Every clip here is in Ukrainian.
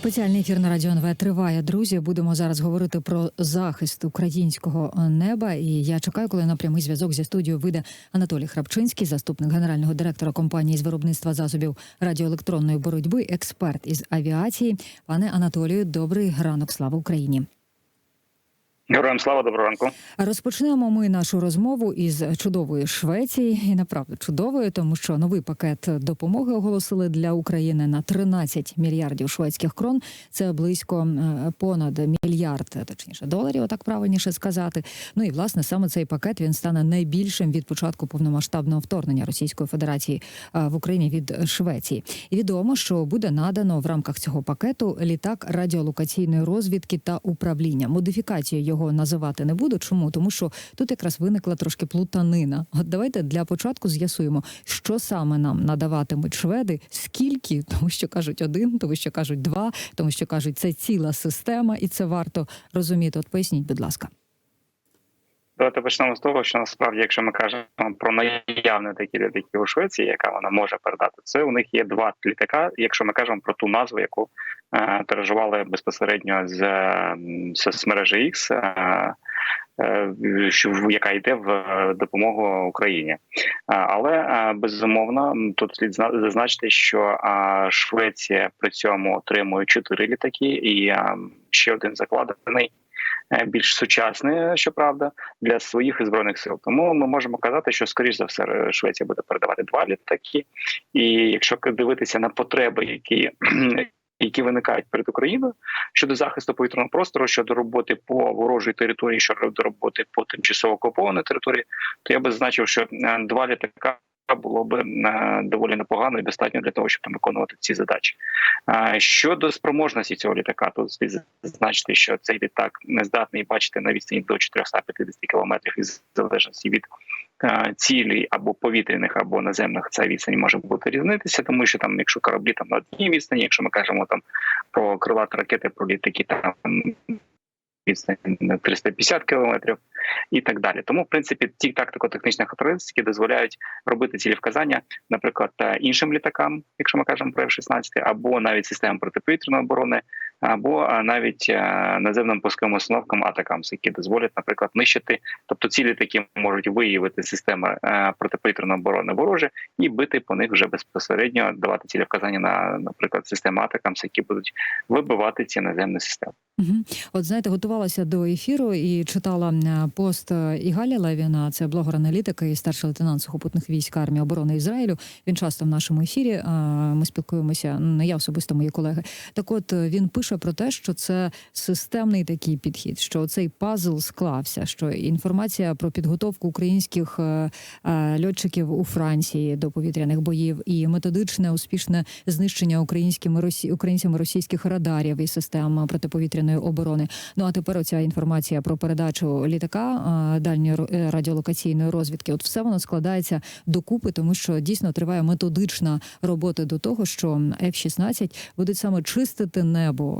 Спеціальний ефір на радіо НВ триває. Друзі, будемо зараз говорити про захист українського неба. І я чекаю, коли на прямий зв'язок зі студією вийде Анатолій Храпчинський, заступник генерального директора компанії з виробництва засобів радіоелектронної боротьби, експерт із авіації. Пане Анатолію, добрий ранок. Слава Україні. Героям слава доброго ранку. Розпочнемо ми нашу розмову із чудової Швеції, і направду чудової, тому що новий пакет допомоги оголосили для України на 13 мільярдів шведських крон. Це близько е, понад мільярд, точніше доларів, так правильніше сказати. Ну і власне саме цей пакет він стане найбільшим від початку повномасштабного вторгнення Російської Федерації е, в Україні від Швеції. І відомо, що буде надано в рамках цього пакету літак радіолокаційної розвідки та управління. Модифікацію його називати не буду. Чому тому, що тут якраз виникла трошки плутанина. От давайте для початку з'ясуємо, що саме нам надаватимуть шведи, скільки, тому що кажуть один, тому що кажуть два, тому що кажуть, це ціла система, і це варто розуміти. От поясніть, будь ласка. Давайте почнемо з того, що насправді, якщо ми кажемо про наявні такі літаки у Швеції, яка вона може передати, це у них є два літака. Якщо ми кажемо про ту назву, яку е, тиражували безпосередньо з соцмережі X, е, е, яка йде в допомогу Україні, але е, безумовно тут слід зазначити, що е, Швеція при цьому отримує чотири літаки, і е, ще один закладений. Е, більш сучасне, щоправда, для своїх збройних сил. Тому ми можемо казати, що скоріш за все Швеція буде передавати два літаки, і якщо дивитися на потреби, які які виникають перед Україною щодо захисту повітряного простору, щодо роботи по ворожій території, щодо роботи по тимчасово окупованій території, то я би зазначив, що е, два літака було б е, доволі непогано і достатньо для того, щоб виконувати ці задачі. Щодо спроможності цього літака, то слід зазначити, що цей літак не здатний бачити на відстані до 450 кілометрів із залежності від е, цілі або повітряних, або наземних ця відстань може бути різнитися, тому що там, якщо кораблі там на одній відстані, якщо ми кажемо там про крилаті ракети, про літаки там відстань 350 кілометрів і так далі. Тому, в принципі, ті тактико-технічні характеристики дозволяють робити цілі вказання, наприклад, іншим літакам, якщо ми кажемо про F-16, або навіть системам протиповітряної оборони, або навіть наземним пусковим установкам атакамс, які дозволять, наприклад, нищити, тобто ці літаки можуть виявити системи протиповітряної оборони вороже і бити по них вже безпосередньо, давати цілі вказання на, наприклад, системи атакамс, які будуть вибивати ці наземні системи. Угу. От знаєте, готувалася до ефіру і читала пост Ігаля Левіна, це блогер-аналітик і старший лейтенант сухопутних військ армії оборони Ізраїлю. Він часто в нашому ефірі. Ми спілкуємося. Не я особисто мої колеги. Так, от він пише про те, що це системний такий підхід, що цей пазл склався. Що інформація про підготовку українських льотчиків у Франції до повітряних боїв і методичне успішне знищення українськими росі... українцями російських радарів і систем протиповітряної оборони. Ну а тепер оця інформація про передачу літака дальньої е, радіолокаційної розвідки. От все воно складається докупи, тому що дійсно триває методична робота до того, що F-16 будуть саме чистити небо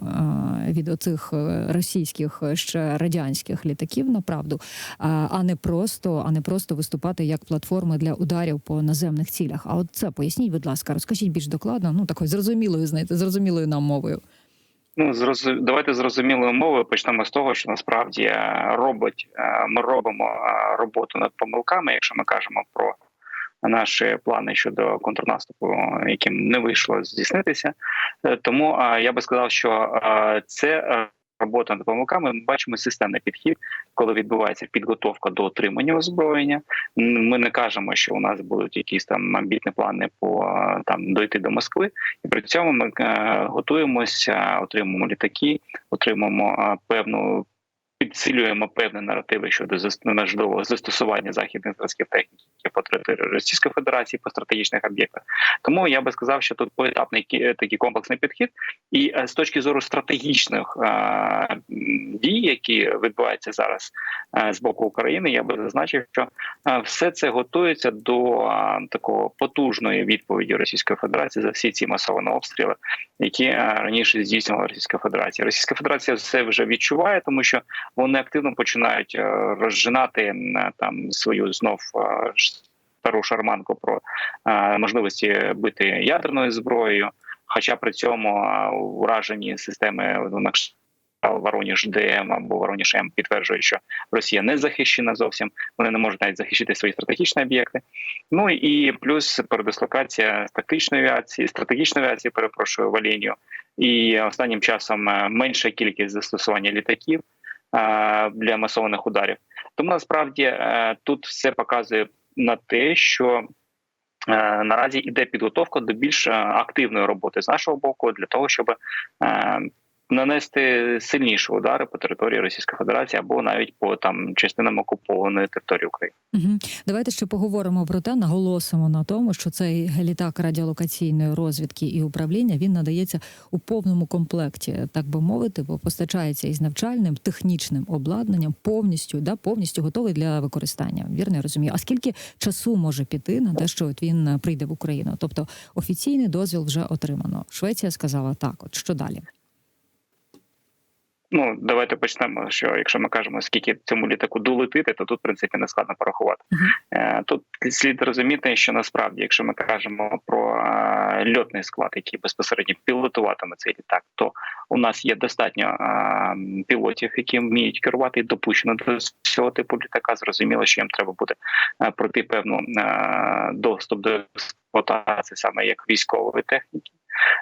від оцих е, російських е, ще радянських літаків, направду, а не просто, а не просто виступати як платформи для ударів по наземних цілях. А от це поясніть, будь ласка, розкажіть більш докладно, ну такою зрозумілою, знаєте, зрозумілою нам мовою. Ну зрозу... давайте зрозумілою мовою почнемо з того, що насправді е, робить ми робимо роботу над помилками, якщо ми кажемо про наші плани щодо контрнаступу, яким не вийшло здійснитися. Е, тому я би сказав, що це робота над помилками. Ми бачимо системний підхід, коли відбувається підготовка до отримання озброєння. Ми не кажемо, що у нас будуть якісь там амбітні плани по там дойти до Москви, і при цьому ми е, готуємося, отримуємо літаки, отримуємо певну підсилюємо певні наративи щодо можливого застосування західних зразків техніки по території Російської Федерації по стратегічних об'єктах. Тому я би сказав, що тут поетапний такий комплексний підхід, і е, з точки зору стратегічних е, дій, які відбуваються зараз е, з боку України, я би зазначив, що все це готується до такого потужної відповіді Російської Федерації за всі ці масовані обстріли, які раніше здійснювала Російська Федерація. Російська Федерація все вже відчуває, тому що вони активно починають е, розжинати е, там свою знов е, стару шарманку про можливості бити ядерною зброєю. Хоча при цьому а, уражені системи ну, на Вороніж ДМ або Вороніж М підтверджують, що Росія не захищена зовсім. Вони не можуть навіть захищити свої стратегічні об'єкти. Ну і плюс передислокація тактичної авіації, стратегічної авіації, перепрошую в лінію. І останнім часом менша кількість застосування літаків для масованих ударів. Тому насправді е, тут все показує на те, що е, наразі йде підготовка до більш е, активної роботи з нашого боку для того, щоб нанести сильніші удари по території Російської Федерації або навіть по там частинам окупованої території України. Угу. Давайте ще поговоримо про те, наголосимо на тому, що цей літак радіолокаційної розвідки і управління він надається у повному комплекті, так би мовити, бо постачається із навчальним технічним обладнанням, повністю да повністю готовий для використання. Вірно я розумію. А скільки часу може піти на те, що от він прийде в Україну? Тобто офіційний дозвіл вже отримано. Швеція сказала так. От що далі? Ну давайте почнемо. Що якщо ми кажемо, скільки цьому літаку долетити, то тут в принципі не складно порахувати. Е, Тут слід розуміти, що насправді, якщо ми кажемо про е, льотний склад, який безпосередньо пілотуватиме цей літак, то у нас є достатньо е, пілотів, які вміють керувати і допущено до цього типу літака. Зрозуміло, що їм треба буде пройти певну доступ до експлуатації саме як військової техніки.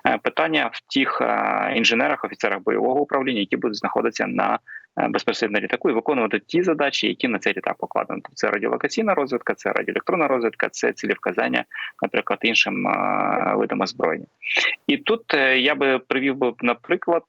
Е, Питання в тих е, інженерах, офіцерах бойового управління, які будуть знаходитися на е, безпосередньо літаку і виконувати ті задачі, які на цей літак покладені. Тобто це радіолокаційна розвідка, це радіоелектронна розвідка, це цілі вказання, наприклад, іншим видам озброєння. І тут я би привів би наприклад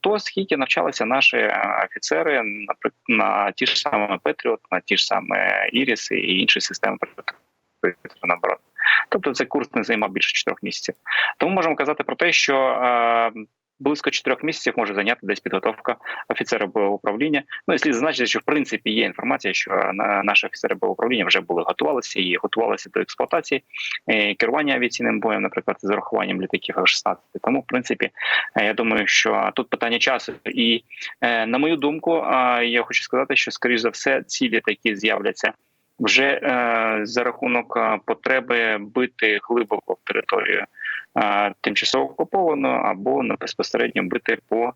то, скільки навчалися наші офіцери, наприклад, на ті ж саме Петріот, на ті ж саме Іріси і інші системи протиповітряної оборони. Тобто цей курс не займав більше чотирьох місяців. Тому можемо казати про те, що е, близько чотирьох місяців може зайняти десь підготовка офіцера бойового управління. Ну і слід зазначити, що в принципі є інформація, що на наші офіцери бойового управління вже були готувалися і готувалися до експлуатації е, керування авіаційним боєм, наприклад, з урахуванням літаків F-16. Тому, в принципі, е, я думаю, що тут питання часу. І е, на мою думку, е, я хочу сказати, що скоріш за все ці літаки з'являться вже е, за рахунок е, потреби бити глибоко в територію е, тимчасово окуповану або безпосередньо бити по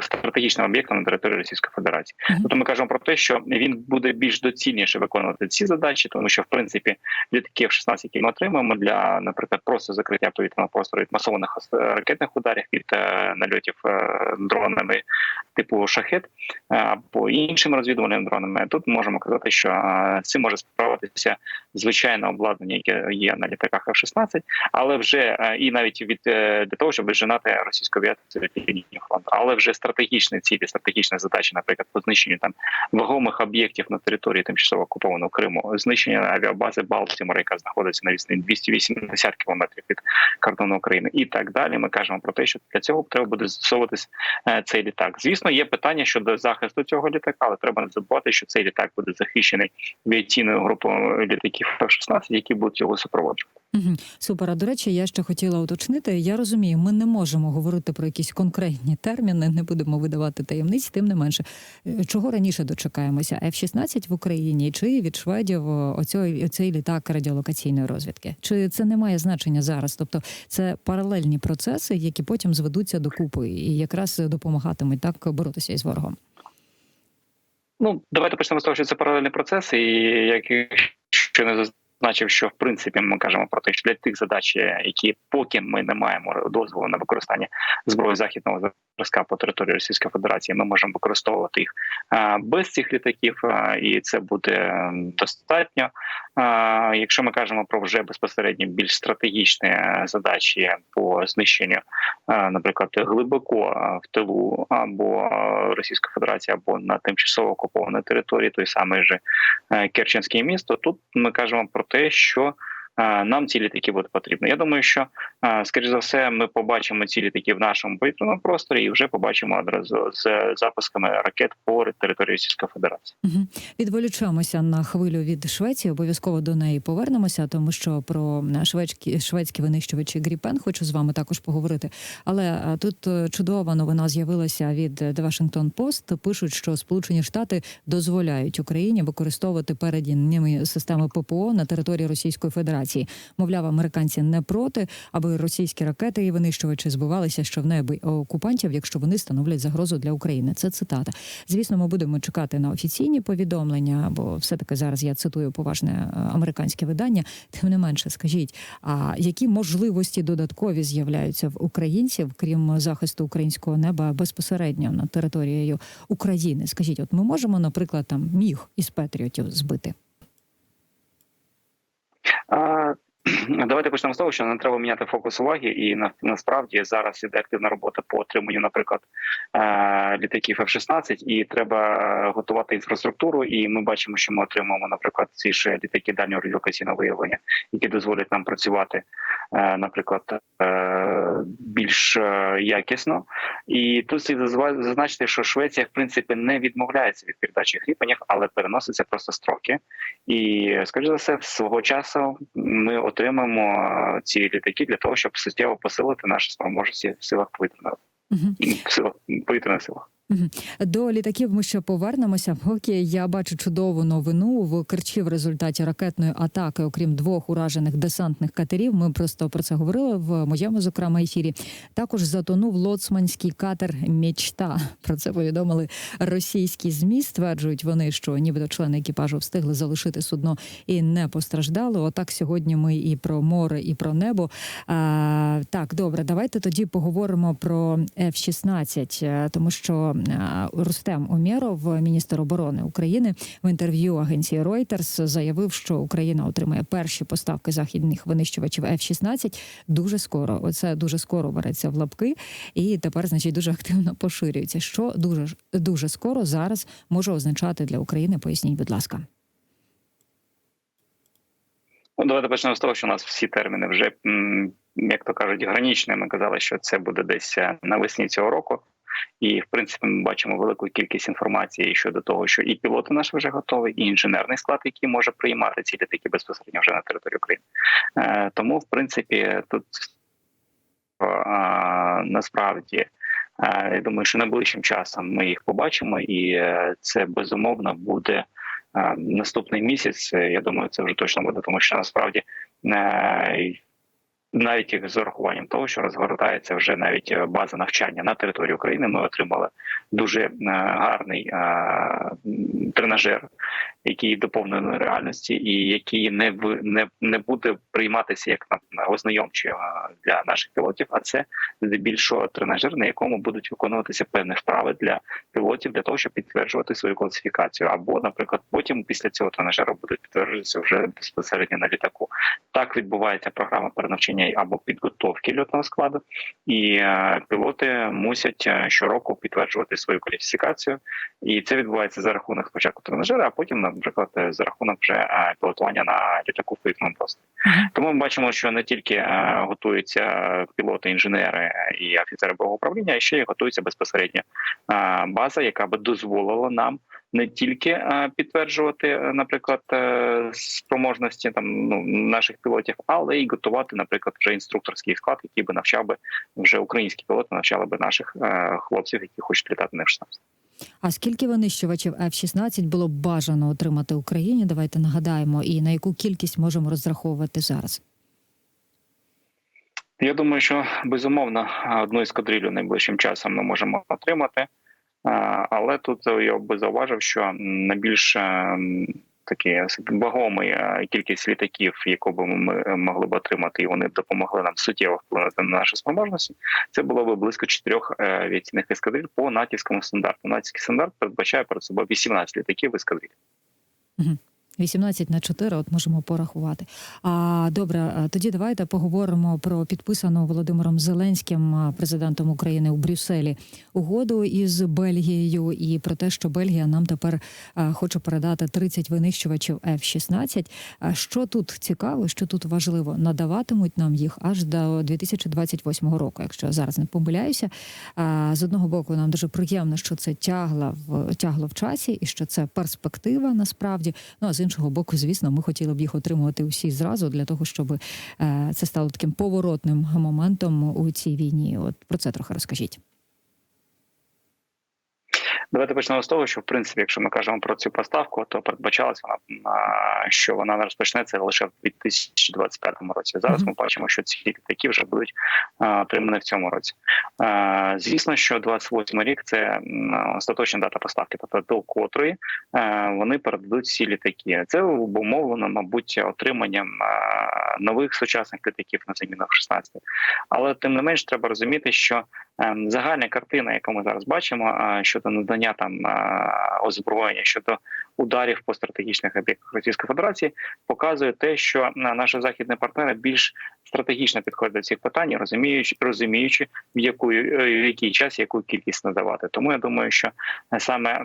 стратегічним об'єктам на території Російської Федерації. Мгм. Тобто ми кажемо про те, що він буде більш доцільніше виконувати ці задачі, тому що в принципі літаки F-16, які ми отримуємо для, наприклад, просто закриття повітряного простору від масованих ракетних ударів від е, нальотів е, дронами типу шахет е, або іншими розвідувальними дронами. Тут можемо казати, що цим може справитися звичайне обладнання, яке є на літаках F-16, але вже і навіть від для того, щоб віджинати російську авіацію від лінії фронту, але вже стратегічні цілі, стратегічні задачі, наприклад, по знищенню там вагомих об'єктів на території тимчасово окупованого Криму, знищення авіабази Балтімора, яка знаходиться на відстані 280 кілометрів від кордону України, і так далі. Ми кажемо про те, що для цього треба буде застосовуватись е, цей літак. Звісно, є питання щодо захисту цього літака, але треба не забувати, що цей літак буде захищений авіаційною групою літаків F-16, які будуть його супроводжувати. Угу. Супер. А до речі, я ще хотіла уточнити. Я розумію, ми не можемо говорити про якісь конкретні терміни, не будемо видавати таємниць, тим не менше. Е, Чого раніше дочекаємося? F-16 в Україні чи від шведів оцей, оцей літак радіолокаційної розвідки? Чи це не має значення зараз? Тобто це паралельні процеси, які потім зведуться докупи і якраз допомагатимуть так боротися із ворогом. Ну давайте почнемо з того, що це паралельний процес, і як що не зазначив, що в принципі ми кажемо про те, що для тих задач, які поки ми не маємо дозволу на використання зброї західного зразка по території Російської Федерації, ми можемо використовувати їх е, без цих літаків, е, і це буде е, достатньо. Е, Якщо ми кажемо про вже безпосередньо більш стратегічні е, задачі по знищенню, е, наприклад, глибоко е, в тилу або е, Російської Федерації, або на тимчасово окупованій території, той самий же е, Керченське місто, тут ми кажемо про те, що нам ці літаки будуть потрібні. Я думаю, що скоріш за все ми побачимо ці літаки в нашому повітряному просторі і вже побачимо одразу з запусками ракет по території Російської Федерації. Угу. Відволічемося на хвилю від Швеції. Обов'язково до неї повернемося, тому що про шведські шведські винищувачі Гріпен хочу з вами також поговорити. Але тут е, чудова новина з'явилася від The Washington Post. Пишуть, що Сполучені Штати дозволяють Україні використовувати передні ними системи ППО на території Російської Федерації. Ситуації. Мовляв, американці не проти, аби російські ракети і винищувачі збивалися небі окупантів, якщо вони становлять загрозу для України. Це цитата. Звісно, ми будемо чекати на офіційні повідомлення, бо все таки зараз я цитую поважне е, американське видання. Тим не менше, скажіть, а які можливості додаткові з'являються в українців, крім захисту українського неба безпосередньо над територією України? Скажіть, от ми можемо, наприклад, там міг із Петріотів збити? А, Давайте почнемо з того, що не треба міняти фокус уваги, і на, насправді зараз іде активна робота по отриманню, наприклад, е, літаків F-16, і треба готувати інфраструктуру. І ми бачимо, що ми отримуємо, наприклад, ці ж літаки дальнього радіолокаційного виявлення, які дозволять нам працювати, е, наприклад, е, більш е, якісно. І тут слід зазначити, що Швеція в принципі не відмовляється від передачі гріпенів, але переноситься просто строки. І скоріш за все, свого часу ми отримаємо ці літаки для того, щоб суттєво посилити наші спроможності в силах повітряного угу. в силах повітряних силах. До літаків ми ще повернемося. Поки я бачу чудову новину в Керчі в результаті ракетної атаки, окрім двох уражених десантних катерів. Ми просто про це говорили в моєму зокрема ефірі. Також затонув лоцманський катер Мічта. Про це повідомили російські змі. Стверджують вони, що нібито члени екіпажу встигли залишити судно і не постраждали. Отак сьогодні ми і про море, і про небо. А, так, добре, давайте тоді поговоримо про F-16, е, тому що Рустем Умєров, міністр оборони України, в інтерв'ю агенції Reuters заявив, що Україна отримає перші поставки західних винищувачів F-16 дуже скоро. Оце дуже скоро береться в лапки, і тепер, значить, дуже активно поширюється. Що дуже дуже скоро зараз може означати для України? Поясніть, будь ласка. Ну, давайте почнемо з того, що у нас всі терміни вже, як то кажуть, гранічні. Ми казали, що це буде десь е, навесні цього року. І в принципі ми бачимо велику кількість інформації щодо того, що і пілоти наші вже готові, і інженерний склад, який може приймати ці літаки безпосередньо вже на території України. Е, тому, в принципі, тут е, насправді е, я думаю, що найближчим часом ми їх побачимо, і е, це безумовно буде е, наступний місяць. Я думаю, це вже точно буде, тому що насправді навіть з урахуванням того, що розгортається вже навіть е, база навчання на території України. Ми отримали дуже е, гарний е, тренажер, який доповнений реальності, і який не в не, не буде прийматися як на ознайомчий е, для наших пілотів. А це здебільшого тренажер, на якому будуть виконуватися певні вправи для пілотів для того, щоб підтверджувати свою класифікацію. Або, наприклад, потім після цього тренажеру будуть підтверджуватися вже безпосередньо на літаку. Так відбувається програма перенавчання або підготовки льотного складу, і е, пілоти мусять е, щороку підтверджувати свою кваліфікацію, і це відбувається за рахунок спочатку тренажера, а потім, наприклад, е, за рахунок вже е, пілотування на літаку в повітряному просторі. Тому ми бачимо, що не тільки е, готуються пілоти, інженери і офіцери управління, а ще й готується безпосередньо база, яка би дозволила нам не тільки підтверджувати, наприклад, спроможності там ну наших пілотів, але й готувати, наприклад, вже інструкторський склад, який би навчав би вже українські пілоти, навчали би наших хлопців, які хочуть літати на F-16. А скільки винищувачів F-16 було б бажано отримати Україні? Давайте нагадаємо, і на яку кількість можемо розраховувати зараз? Я думаю, що безумовно одну ескадрилю найближчим часом ми можемо отримати, але тут я би зауважив, що найбільш е, такі вагомий е, кількість літаків, яку б ми могли б отримати, і вони б допомогли нам суттєво вплинути на наші спроможності. Це було б близько чотирьох е, авіаційних ескадриль по натівському стандарту. Натівський стандарт передбачає перед собою 18 літаків ескадриль. 18 на 4, от можемо порахувати. А добре, тоді давайте поговоримо про підписану Володимиром Зеленським, президентом України у Брюсселі, угоду із Бельгією, і про те, що Бельгія нам тепер хоче передати 30 винищувачів F-16. А що тут цікаво, що тут важливо, надаватимуть нам їх аж до 2028 року, якщо зараз не помиляюся. З одного боку, нам дуже приємно, що це тягло в тягло в часі, і що це перспектива насправді. Ну а з іншого боку, звісно, ми хотіли б їх отримувати усі зразу для того, щоб е, це стало таким поворотним моментом у цій війні. От про це трохи розкажіть. Давайте почнемо з того, що в принципі, якщо ми кажемо про цю поставку, то передбачалось вона що вона не розпочнеться лише в 2025 році. Зараз Мгм. ми бачимо, що ці літаки вже будуть отримані в цьому році. А, Звісно, що 28 рік це остаточна дата поставки, тобто до котрої вони передадуть всі літаки. Це обумовлено, мабуть, отриманням нових сучасних літаків на заміну F-16. Але тим не менш треба розуміти, що загальна картина, яку ми зараз бачимо, е, щодо надання там е, озброєння щодо ударів по стратегічних об'єктах Російської Федерації, показує те, що е, наші західні партнери більш стратегічно підходять до цих питань, розуміючи, розуміючи в яку в який час яку кількість надавати. Тому я думаю, що саме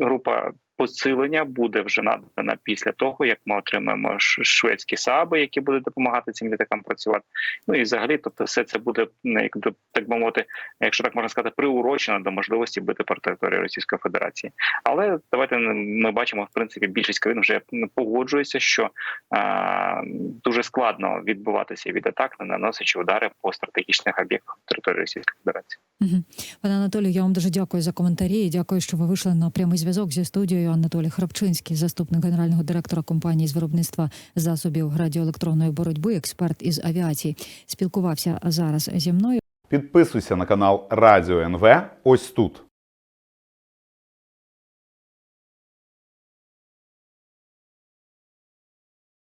група посилення буде вже надана після того, як ми отримаємо шведські саби, які будуть допомагати цим літакам працювати. Ну і взагалі, тобто, все це буде ну, як так би мовити, якщо так можна сказати, приурочено до можливості бити по території Російської Федерації. Але давайте ми бачимо, в принципі, більшість країн вже погоджується, що е, дуже складно відбуватися від атак, не наносячи удари по стратегічних об'єктах території Російської Федерації. Пане Анатолію, я вам дуже дякую за коментарі. і Дякую, що ви вийшли на прямий зв'язок зі студією. Анатолій Храпчинський, заступник генерального директора компанії з виробництва засобів радіоелектронної боротьби, експерт із авіації, спілкувався зараз зі мною. Підписуйся на канал Радіо НВ ось тут.